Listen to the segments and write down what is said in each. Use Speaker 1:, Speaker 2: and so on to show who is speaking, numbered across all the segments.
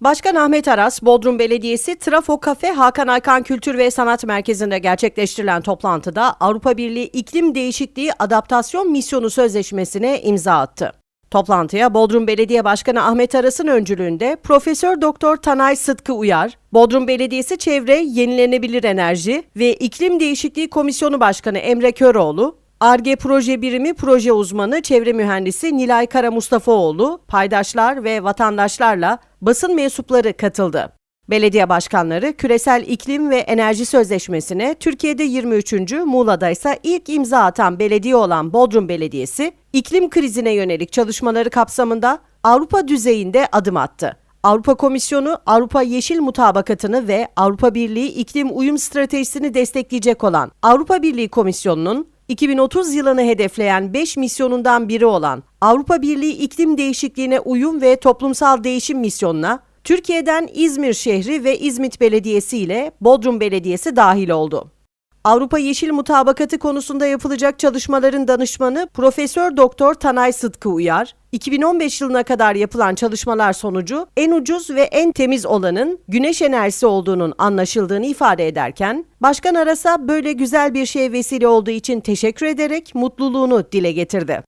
Speaker 1: Başkan Ahmet Aras, Bodrum Belediyesi Trafo Kafe Hakan Aykan Kültür ve Sanat Merkezi'nde gerçekleştirilen toplantıda Avrupa Birliği İklim Değişikliği Adaptasyon Misyonu Sözleşmesi'ne imza attı. Toplantıya Bodrum Belediye Başkanı Ahmet Aras'ın öncülüğünde Profesör Doktor Tanay Sıtkı Uyar, Bodrum Belediyesi Çevre, Yenilenebilir Enerji ve İklim Değişikliği Komisyonu Başkanı Emre Köroğlu, ARGE Proje Birimi Proje Uzmanı Çevre Mühendisi Nilay Kara Mustafaoğlu, paydaşlar ve vatandaşlarla basın mensupları katıldı. Belediye başkanları küresel iklim ve enerji sözleşmesine Türkiye'de 23. Muğla'da ise ilk imza atan belediye olan Bodrum Belediyesi, iklim krizine yönelik çalışmaları kapsamında Avrupa düzeyinde adım attı. Avrupa Komisyonu Avrupa Yeşil Mutabakatı'nı ve Avrupa Birliği İklim Uyum Stratejisini destekleyecek olan Avrupa Birliği Komisyonu'nun 2030 yılını hedefleyen 5 misyonundan biri olan Avrupa Birliği İklim Değişikliğine Uyum ve Toplumsal Değişim Misyonu'na Türkiye'den İzmir şehri ve İzmit Belediyesi ile Bodrum Belediyesi dahil oldu. Avrupa Yeşil Mutabakatı konusunda yapılacak çalışmaların danışmanı Profesör Doktor Tanay Sıtkı Uyar, 2015 yılına kadar yapılan çalışmalar sonucu en ucuz ve en temiz olanın güneş enerjisi olduğunun anlaşıldığını ifade ederken, Başkan Aras'a böyle güzel bir şeye vesile olduğu için teşekkür ederek mutluluğunu dile getirdi.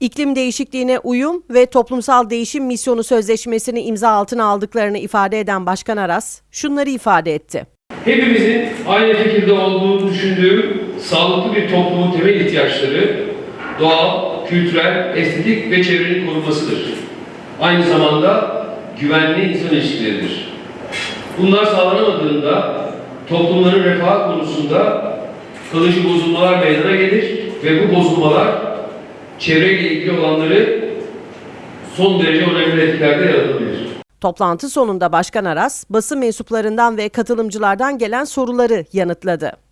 Speaker 1: İklim değişikliğine uyum ve toplumsal değişim misyonu sözleşmesini imza altına aldıklarını ifade eden Başkan Aras şunları ifade etti.
Speaker 2: Hepimizin aynı fikirde olduğunu düşündüğüm sağlıklı bir toplumun temel ihtiyaçları doğal, kültürel, estetik ve çevrenin korunmasıdır. Aynı zamanda güvenli insan ilişkileridir. Bunlar sağlanamadığında toplumların refah konusunda kalıcı bozulmalar meydana gelir ve bu bozulmalar çevreyle ilgili olanları son derece önemli etkilerde yaratabilir.
Speaker 1: Toplantı sonunda Başkan Aras, basın mensuplarından ve katılımcılardan gelen soruları yanıtladı.